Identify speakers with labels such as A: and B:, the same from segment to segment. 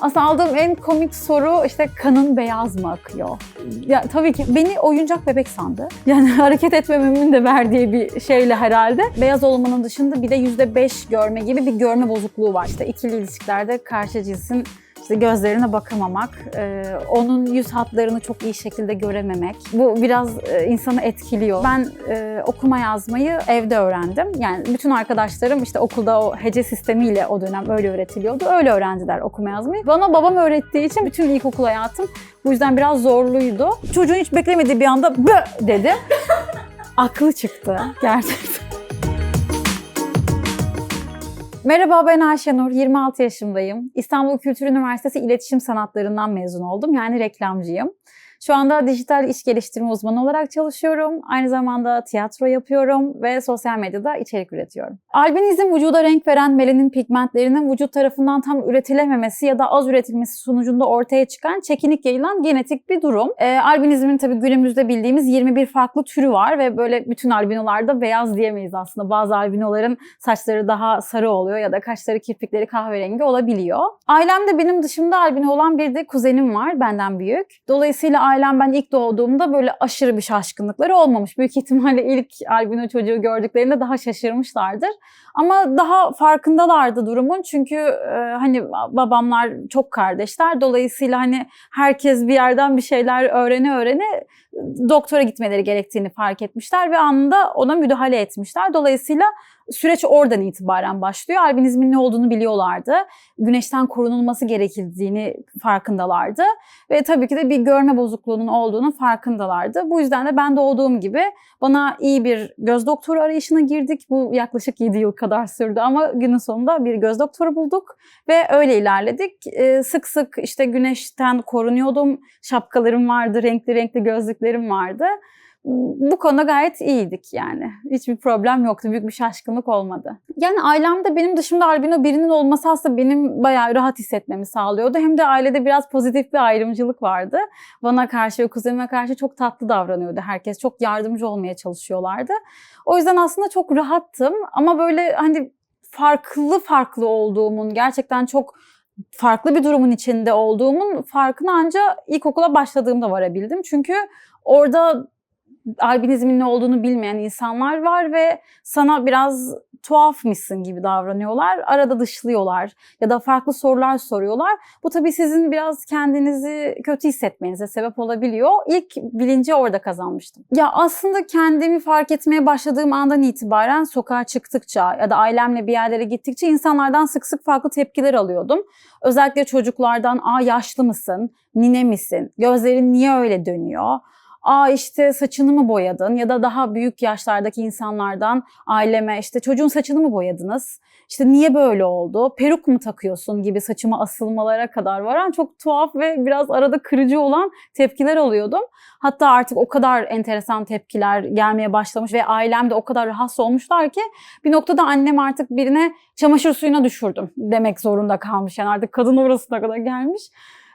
A: Aslında aldığım en komik soru işte kanın beyaz mı akıyor? Ya tabii ki beni oyuncak bebek sandı. Yani hareket etmememin de verdiği bir şeyle herhalde. Beyaz olmanın dışında bir de %5 görme gibi bir görme bozukluğu var. İşte ikili ilişkilerde karşı cinsin işte gözlerine bakamamak, e, onun yüz hatlarını çok iyi şekilde görememek. Bu biraz e, insanı etkiliyor. Ben e, okuma yazmayı evde öğrendim. Yani bütün arkadaşlarım işte okulda o hece sistemiyle o dönem öyle öğretiliyordu. Öyle öğrendiler okuma yazmayı. Bana babam öğrettiği için bütün ilkokul hayatım bu yüzden biraz zorluydu. Çocuğun hiç beklemediği bir anda bö dedi. Aklı çıktı gerçekten. Merhaba ben Ayşenur, 26 yaşındayım. İstanbul Kültür Üniversitesi İletişim Sanatlarından mezun oldum. Yani reklamcıyım. Şu anda dijital iş geliştirme uzmanı olarak çalışıyorum. Aynı zamanda tiyatro yapıyorum ve sosyal medyada içerik üretiyorum. Albinizm vücuda renk veren melanin pigmentlerinin vücut tarafından tam üretilememesi ya da az üretilmesi sonucunda ortaya çıkan çekinik yayılan genetik bir durum. Ee, albinizmin tabii günümüzde bildiğimiz 21 farklı türü var ve böyle bütün albinolarda beyaz diyemeyiz aslında. Bazı albinoların saçları daha sarı oluyor ya da kaşları kirpikleri kahverengi olabiliyor. Ailemde benim dışımda albino olan bir de kuzenim var benden büyük. Dolayısıyla ailem ben ilk doğduğumda böyle aşırı bir şaşkınlıkları olmamış. Büyük ihtimalle ilk albino çocuğu gördüklerinde daha şaşırmışlardır. Ama daha farkındalardı durumun çünkü e, hani babamlar çok kardeşler. Dolayısıyla hani herkes bir yerden bir şeyler öğrene öğrene doktora gitmeleri gerektiğini fark etmişler ve anında ona müdahale etmişler. Dolayısıyla süreç oradan itibaren başlıyor. Albinizmin ne olduğunu biliyorlardı. Güneşten korunulması gerekildiğini farkındalardı. Ve tabii ki de bir görme bozukluğunun olduğunu farkındalardı. Bu yüzden de ben doğduğum gibi bana iyi bir göz doktoru arayışına girdik. Bu yaklaşık 7 yıl kadar sürdü ama günün sonunda bir göz doktoru bulduk ve öyle ilerledik. Ee, sık sık işte güneşten korunuyordum. Şapkalarım vardı, renkli renkli gözlüklerim vardı bu konuda gayet iyiydik yani. Hiçbir problem yoktu. Büyük bir şaşkınlık olmadı. Yani ailemde benim dışımda albino birinin olması aslında benim bayağı rahat hissetmemi sağlıyordu. Hem de ailede biraz pozitif bir ayrımcılık vardı. Bana karşı ve kuzenime karşı çok tatlı davranıyordu herkes. Çok yardımcı olmaya çalışıyorlardı. O yüzden aslında çok rahattım. Ama böyle hani farklı farklı olduğumun, gerçekten çok farklı bir durumun içinde olduğumun farkına ancak ilkokula başladığımda varabildim. Çünkü orada albinizmin ne olduğunu bilmeyen insanlar var ve sana biraz tuhafmışsın gibi davranıyorlar. Arada dışlıyorlar ya da farklı sorular soruyorlar. Bu tabii sizin biraz kendinizi kötü hissetmenize sebep olabiliyor. İlk bilinci orada kazanmıştım. Ya aslında kendimi fark etmeye başladığım andan itibaren sokağa çıktıkça ya da ailemle bir yerlere gittikçe insanlardan sık sık farklı tepkiler alıyordum. Özellikle çocuklardan aa yaşlı mısın, nine misin, gözlerin niye öyle dönüyor? Aa işte saçını mı boyadın ya da daha büyük yaşlardaki insanlardan aileme işte çocuğun saçını mı boyadınız? İşte niye böyle oldu? Peruk mu takıyorsun gibi saçıma asılmalara kadar varan çok tuhaf ve biraz arada kırıcı olan tepkiler alıyordum. Hatta artık o kadar enteresan tepkiler gelmeye başlamış ve ailem de o kadar rahatsız olmuşlar ki bir noktada annem artık birine çamaşır suyuna düşürdüm demek zorunda kalmış. Yani artık kadın orasına kadar gelmiş.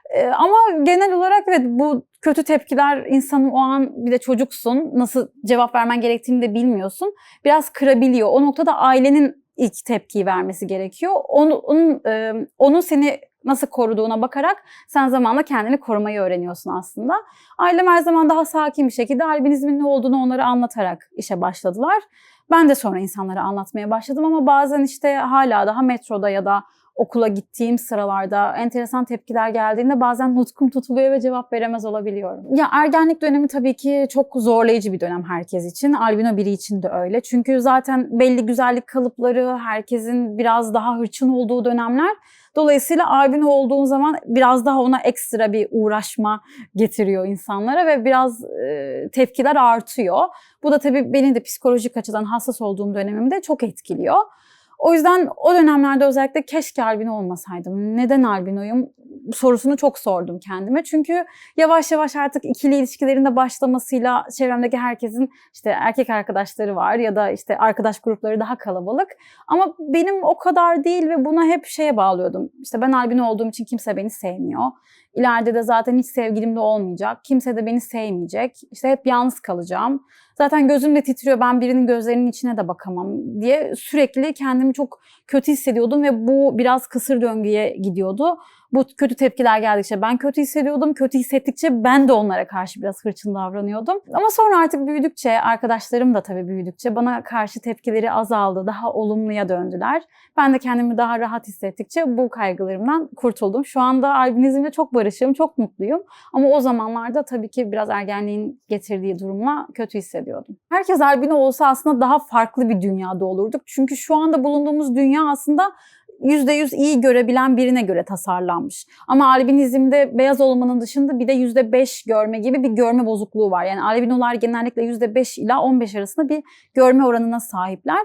A: Ee, ama genel olarak evet bu kötü tepkiler insanı o an bir de çocuksun nasıl cevap vermen gerektiğini de bilmiyorsun. Biraz kırabiliyor. O noktada ailenin ilk tepkiyi vermesi gerekiyor. Onun, onun, e, onun seni nasıl koruduğuna bakarak sen zamanla kendini korumayı öğreniyorsun aslında. Ailem her zaman daha sakin bir şekilde albinizmin ne olduğunu onlara anlatarak işe başladılar. Ben de sonra insanlara anlatmaya başladım ama bazen işte hala daha metroda ya da okula gittiğim sıralarda enteresan tepkiler geldiğinde bazen nutkum tutuluyor ve cevap veremez olabiliyorum. Ya ergenlik dönemi tabii ki çok zorlayıcı bir dönem herkes için. Albino biri için de öyle. Çünkü zaten belli güzellik kalıpları, herkesin biraz daha hırçın olduğu dönemler. Dolayısıyla albino olduğun zaman biraz daha ona ekstra bir uğraşma getiriyor insanlara ve biraz e, tepkiler artıyor. Bu da tabii beni de psikolojik açıdan hassas olduğum dönemimde çok etkiliyor. O yüzden o dönemlerde özellikle keşke albino olmasaydım. Neden albinoyum sorusunu çok sordum kendime. Çünkü yavaş yavaş artık ikili ilişkilerinde başlamasıyla çevremdeki herkesin işte erkek arkadaşları var ya da işte arkadaş grupları daha kalabalık. Ama benim o kadar değil ve buna hep şeye bağlıyordum. İşte ben albino olduğum için kimse beni sevmiyor. İleride de zaten hiç sevgilim de olmayacak. Kimse de beni sevmeyecek. İşte hep yalnız kalacağım. Zaten gözüm de titriyor. Ben birinin gözlerinin içine de bakamam diye sürekli kendimi çok kötü hissediyordum ve bu biraz kısır döngüye gidiyordu. Bu kötü tepkiler geldikçe ben kötü hissediyordum. Kötü hissettikçe ben de onlara karşı biraz hırçın davranıyordum. Ama sonra artık büyüdükçe, arkadaşlarım da tabii büyüdükçe bana karşı tepkileri azaldı. Daha olumluya döndüler. Ben de kendimi daha rahat hissettikçe bu kaygılarımdan kurtuldum. Şu anda albinizmle çok barışım, çok mutluyum. Ama o zamanlarda tabii ki biraz ergenliğin getirdiği durumla kötü hissediyordum. Herkes albino olsa aslında daha farklı bir dünyada olurduk. Çünkü şu anda bulunduğumuz dünya aslında %100 iyi görebilen birine göre tasarlanmış. Ama albinizmde beyaz olmanın dışında bir de %5 görme gibi bir görme bozukluğu var. Yani albinolar genellikle %5 ila 15 arasında bir görme oranına sahipler.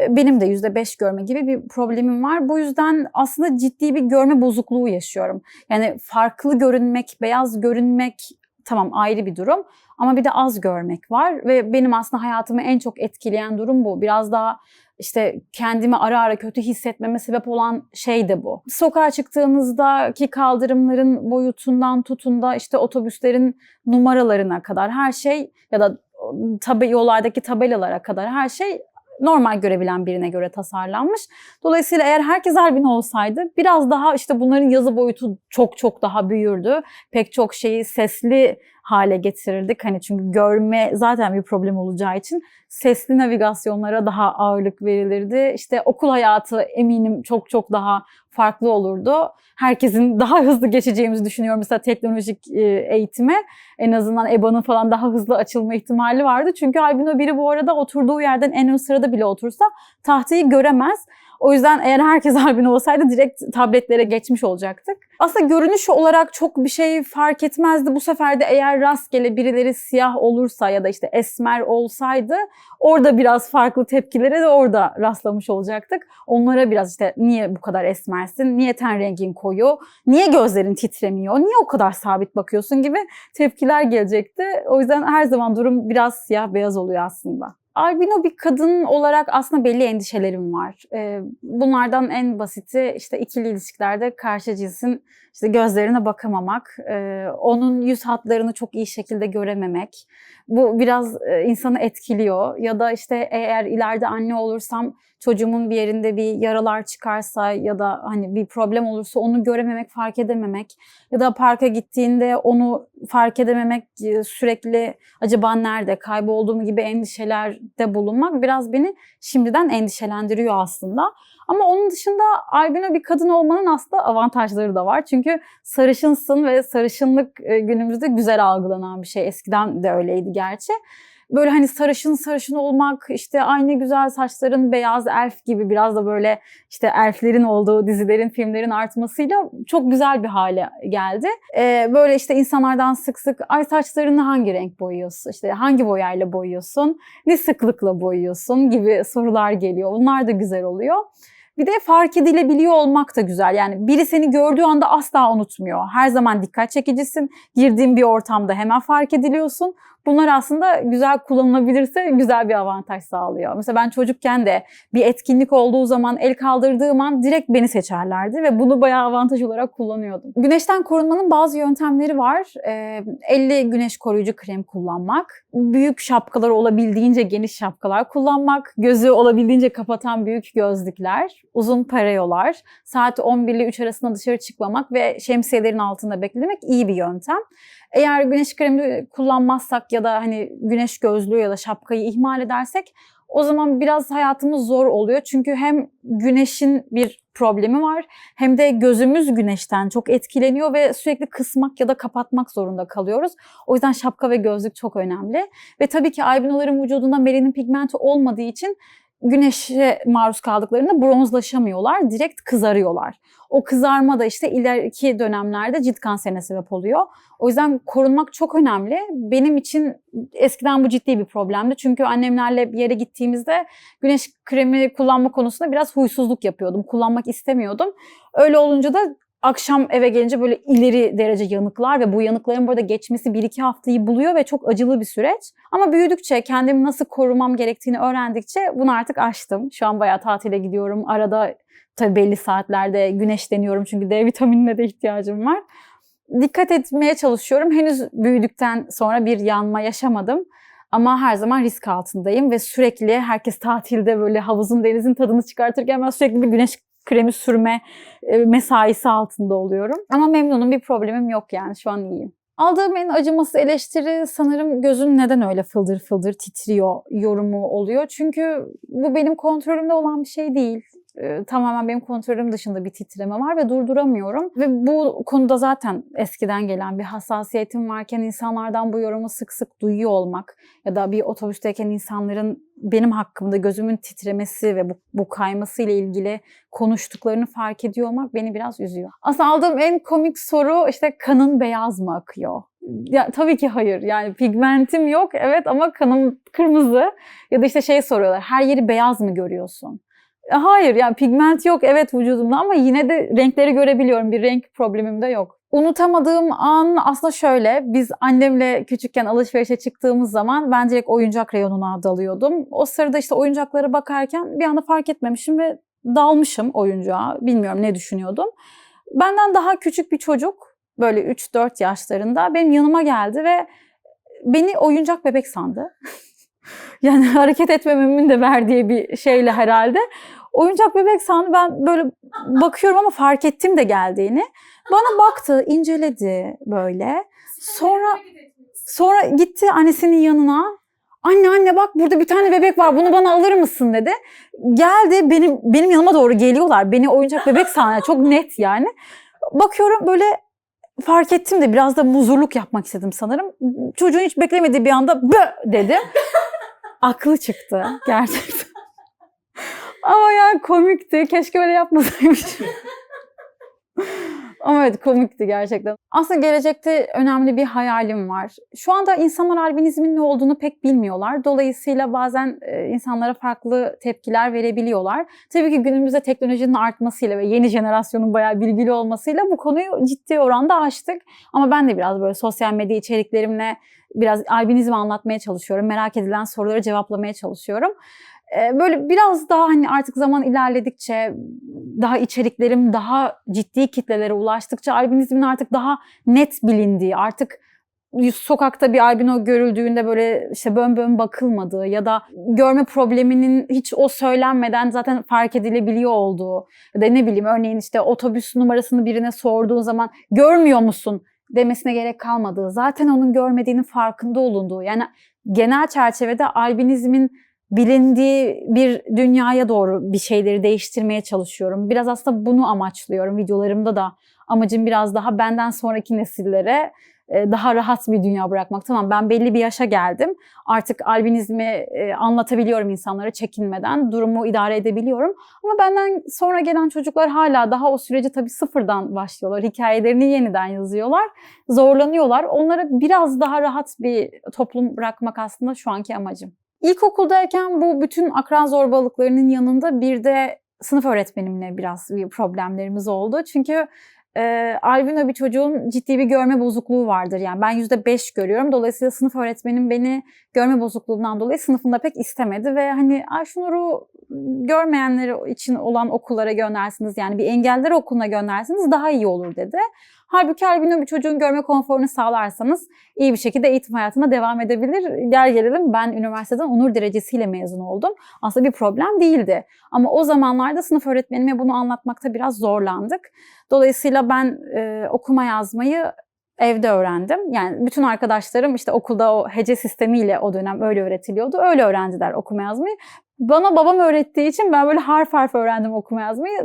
A: Ee, Benim de %5 görme gibi bir problemim var. Bu yüzden aslında ciddi bir görme bozukluğu yaşıyorum. Yani farklı görünmek, beyaz görünmek tamam ayrı bir durum. Ama bir de az görmek var ve benim aslında hayatımı en çok etkileyen durum bu. Biraz daha işte kendimi ara ara kötü hissetmeme sebep olan şey de bu. Sokağa çıktığınızdaki kaldırımların boyutundan tutun da işte otobüslerin numaralarına kadar her şey ya da tabi yollardaki tabelalara kadar her şey normal görebilen birine göre tasarlanmış. Dolayısıyla eğer herkes albino olsaydı biraz daha işte bunların yazı boyutu çok çok daha büyürdü. Pek çok şeyi sesli hale getirirdik. Hani çünkü görme zaten bir problem olacağı için sesli navigasyonlara daha ağırlık verilirdi. İşte okul hayatı eminim çok çok daha farklı olurdu. Herkesin daha hızlı geçeceğimizi düşünüyorum mesela teknolojik e, eğitime. En azından EBA'nın falan daha hızlı açılma ihtimali vardı. Çünkü albino biri bu arada oturduğu yerden en ön sırada bile otursa tahtayı göremez. O yüzden eğer herkes albino olsaydı direkt tabletlere geçmiş olacaktık. Aslında görünüş olarak çok bir şey fark etmezdi. Bu sefer de eğer rastgele birileri siyah olursa ya da işte esmer olsaydı orada biraz farklı tepkilere de orada rastlamış olacaktık. Onlara biraz işte niye bu kadar esmersin, niye ten rengin koyu, niye gözlerin titremiyor, niye o kadar sabit bakıyorsun gibi tepkiler gelecekti. O yüzden her zaman durum biraz siyah beyaz oluyor aslında. Albino bir kadın olarak aslında belli endişelerim var. Ee, bunlardan en basiti işte ikili ilişkilerde karşı cinsin işte gözlerine bakamamak, e, onun yüz hatlarını çok iyi şekilde görememek. Bu biraz e, insanı etkiliyor. Ya da işte eğer ileride anne olursam çocuğumun bir yerinde bir yaralar çıkarsa ya da hani bir problem olursa onu görememek, fark edememek ya da parka gittiğinde onu fark edememek, e, sürekli acaba nerede, kaybolduğum gibi endişelerde bulunmak biraz beni şimdiden endişelendiriyor aslında. Ama onun dışında albino bir kadın olmanın aslında avantajları da var. Çünkü sarışınsın ve sarışınlık e, günümüzde güzel algılanan bir şey. Eskiden de öyleydi gerçi böyle hani sarışın sarışın olmak, işte aynı güzel saçların beyaz elf gibi biraz da böyle işte elflerin olduğu dizilerin, filmlerin artmasıyla çok güzel bir hale geldi. Ee, böyle işte insanlardan sık sık ay saçlarını hangi renk boyuyorsun, işte hangi boyayla boyuyorsun, ne sıklıkla boyuyorsun gibi sorular geliyor. Bunlar da güzel oluyor. Bir de fark edilebiliyor olmak da güzel. Yani biri seni gördüğü anda asla unutmuyor. Her zaman dikkat çekicisin. Girdiğin bir ortamda hemen fark ediliyorsun. Bunlar aslında güzel kullanılabilirse güzel bir avantaj sağlıyor. Mesela ben çocukken de bir etkinlik olduğu zaman el kaldırdığım an direkt beni seçerlerdi ve bunu bayağı avantaj olarak kullanıyordum. Güneşten korunmanın bazı yöntemleri var. Ee, 50 güneş koruyucu krem kullanmak, büyük şapkalar olabildiğince geniş şapkalar kullanmak, gözü olabildiğince kapatan büyük gözlükler, uzun parayolar, saat 11 ile 3 arasında dışarı çıkmamak ve şemsiyelerin altında beklemek iyi bir yöntem. Eğer güneş kremi kullanmazsak ya da hani güneş gözlüğü ya da şapkayı ihmal edersek o zaman biraz hayatımız zor oluyor. Çünkü hem güneşin bir problemi var hem de gözümüz güneşten çok etkileniyor ve sürekli kısmak ya da kapatmak zorunda kalıyoruz. O yüzden şapka ve gözlük çok önemli. Ve tabii ki albinoların vücudunda melanin pigmenti olmadığı için güneşe maruz kaldıklarında bronzlaşamıyorlar, direkt kızarıyorlar. O kızarma da işte ileriki dönemlerde cilt kanserine sebep oluyor. O yüzden korunmak çok önemli. Benim için eskiden bu ciddi bir problemdi. Çünkü annemlerle bir yere gittiğimizde güneş kremi kullanma konusunda biraz huysuzluk yapıyordum. Kullanmak istemiyordum. Öyle olunca da akşam eve gelince böyle ileri derece yanıklar ve bu yanıkların burada geçmesi 1-2 haftayı buluyor ve çok acılı bir süreç. Ama büyüdükçe kendimi nasıl korumam gerektiğini öğrendikçe bunu artık aştım. Şu an bayağı tatile gidiyorum. Arada tabii belli saatlerde güneşleniyorum çünkü D vitaminine de ihtiyacım var. Dikkat etmeye çalışıyorum. Henüz büyüdükten sonra bir yanma yaşamadım. Ama her zaman risk altındayım ve sürekli herkes tatilde böyle havuzun denizin tadını çıkartırken ben sürekli bir güneş kremi sürme e, mesaisi altında oluyorum. Ama memnunum bir problemim yok yani şu an iyiyim. Aldığım en acımasız eleştiri sanırım gözün neden öyle fıldır fıldır titriyor yorumu oluyor. Çünkü bu benim kontrolümde olan bir şey değil. Ee, tamamen benim kontrolüm dışında bir titreme var ve durduramıyorum. Ve bu konuda zaten eskiden gelen bir hassasiyetim varken insanlardan bu yorumu sık sık duyuyor olmak ya da bir otobüsteyken insanların benim hakkımda gözümün titremesi ve bu, bu kayması ile ilgili konuştuklarını fark ediyor olmak beni biraz üzüyor. Aslında aldığım en komik soru işte kanın beyaz mı akıyor? Ya, tabii ki hayır. Yani pigmentim yok evet ama kanım kırmızı. Ya da işte şey soruyorlar her yeri beyaz mı görüyorsun? E, Hayır yani pigment yok evet vücudumda ama yine de renkleri görebiliyorum. Bir renk problemim de yok. Unutamadığım an aslında şöyle. Biz annemle küçükken alışverişe çıktığımız zaman ben direkt oyuncak reyonuna dalıyordum. O sırada işte oyuncaklara bakarken bir anda fark etmemişim ve dalmışım oyuncağa. Bilmiyorum ne düşünüyordum. Benden daha küçük bir çocuk böyle 3-4 yaşlarında benim yanıma geldi ve beni oyuncak bebek sandı. yani hareket etmememin de verdiği bir şeyle herhalde. Oyuncak bebek sandı. Ben böyle bakıyorum ama fark ettim de geldiğini. Bana baktı, inceledi böyle. Sonra sonra gitti annesinin yanına. Anne anne bak burada bir tane bebek var. Bunu bana alır mısın dedi. Geldi benim benim yanıma doğru geliyorlar. Beni oyuncak bebek sanıyor. Çok net yani. Bakıyorum böyle fark ettim de biraz da muzurluk yapmak istedim sanırım. Çocuğun hiç beklemediği bir anda bö dedim. Aklı çıktı gerçekten. Ama yani komikti. Keşke öyle yapmasaymışım. Ama evet komikti gerçekten. Aslında gelecekte önemli bir hayalim var. Şu anda insanlar albinizmin ne olduğunu pek bilmiyorlar. Dolayısıyla bazen e, insanlara farklı tepkiler verebiliyorlar. Tabii ki günümüzde teknolojinin artmasıyla ve yeni jenerasyonun bayağı bilgili olmasıyla bu konuyu ciddi oranda açtık. Ama ben de biraz böyle sosyal medya içeriklerimle biraz albinizmi anlatmaya çalışıyorum. Merak edilen soruları cevaplamaya çalışıyorum. Böyle biraz daha hani artık zaman ilerledikçe daha içeriklerim daha ciddi kitlelere ulaştıkça albinizmin artık daha net bilindiği artık sokakta bir albino görüldüğünde böyle işte bön bön bakılmadığı ya da görme probleminin hiç o söylenmeden zaten fark edilebiliyor olduğu ya da ne bileyim örneğin işte otobüs numarasını birine sorduğun zaman görmüyor musun? demesine gerek kalmadığı zaten onun görmediğinin farkında olunduğu. Yani genel çerçevede albinizmin bilindiği bir dünyaya doğru bir şeyleri değiştirmeye çalışıyorum. Biraz aslında bunu amaçlıyorum videolarımda da. Amacım biraz daha benden sonraki nesillere e, daha rahat bir dünya bırakmak. Tamam ben belli bir yaşa geldim. Artık albinizmi e, anlatabiliyorum insanlara çekinmeden. Durumu idare edebiliyorum. Ama benden sonra gelen çocuklar hala daha o süreci tabii sıfırdan başlıyorlar. Hikayelerini yeniden yazıyorlar. Zorlanıyorlar. Onlara biraz daha rahat bir toplum bırakmak aslında şu anki amacım. İlkokuldayken bu bütün akran zorbalıklarının yanında bir de sınıf öğretmenimle biraz bir problemlerimiz oldu. Çünkü e, albino bir çocuğun ciddi bir görme bozukluğu vardır. Yani ben yüzde beş görüyorum. Dolayısıyla sınıf öğretmenim beni görme bozukluğundan dolayı sınıfında pek istemedi ve hani Ayşunur'u görmeyenleri için olan okullara göndersiniz yani bir engeller okuluna göndersiniz daha iyi olur dedi. Halbuki albino bir çocuğun görme konforunu sağlarsanız iyi bir şekilde eğitim hayatına devam edebilir. Gel gelelim ben üniversiteden onur derecesiyle mezun oldum. Aslında bir problem değildi. Ama o zamanlarda sınıf öğretmenime bunu anlatmakta biraz zorlandık. Dolayısıyla ben e, okuma yazmayı evde öğrendim. Yani bütün arkadaşlarım işte okulda o hece sistemiyle o dönem öyle öğretiliyordu. Öyle öğrendiler okuma yazmayı. Bana babam öğrettiği için ben böyle harf harf öğrendim okuma yazmayı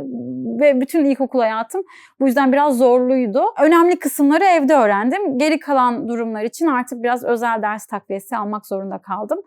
A: ve bütün ilkokul hayatım bu yüzden biraz zorluydu. Önemli kısımları evde öğrendim. Geri kalan durumlar için artık biraz özel ders takviyesi almak zorunda kaldım.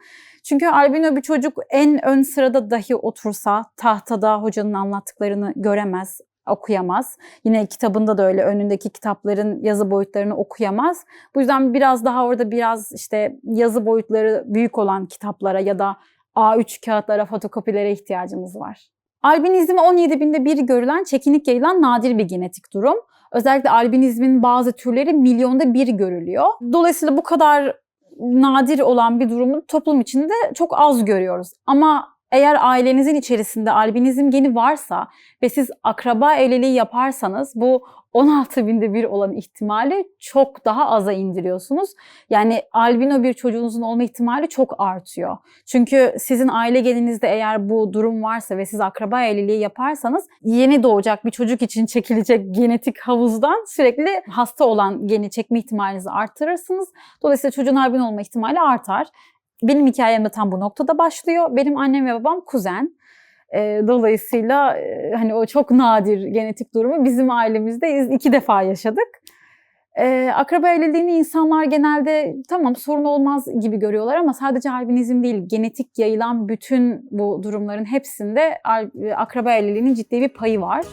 A: Çünkü albino bir çocuk en ön sırada dahi otursa tahtada hocanın anlattıklarını göremez, okuyamaz. Yine kitabında da öyle önündeki kitapların yazı boyutlarını okuyamaz. Bu yüzden biraz daha orada biraz işte yazı boyutları büyük olan kitaplara ya da A3 kağıtlara, fotokopilere ihtiyacımız var. Albinizm 17 binde bir görülen, çekinik yayılan nadir bir genetik durum. Özellikle albinizmin bazı türleri milyonda bir görülüyor. Dolayısıyla bu kadar nadir olan bir durumu toplum içinde çok az görüyoruz. Ama eğer ailenizin içerisinde albinizm geni varsa ve siz akraba evliliği yaparsanız bu 16 binde bir olan ihtimali çok daha aza indiriyorsunuz. Yani albino bir çocuğunuzun olma ihtimali çok artıyor. Çünkü sizin aile geninizde eğer bu durum varsa ve siz akraba evliliği yaparsanız yeni doğacak bir çocuk için çekilecek genetik havuzdan sürekli hasta olan geni çekme ihtimalinizi artırırsınız. Dolayısıyla çocuğun albino olma ihtimali artar. Benim hikayem de tam bu noktada başlıyor. Benim annem ve babam kuzen. E, dolayısıyla e, hani o çok nadir genetik durumu bizim ailemizde iz- iki defa yaşadık. E, akraba evliliğini insanlar genelde tamam sorun olmaz gibi görüyorlar ama sadece albinizm değil genetik yayılan bütün bu durumların hepsinde akraba evliliğinin ciddi bir payı var.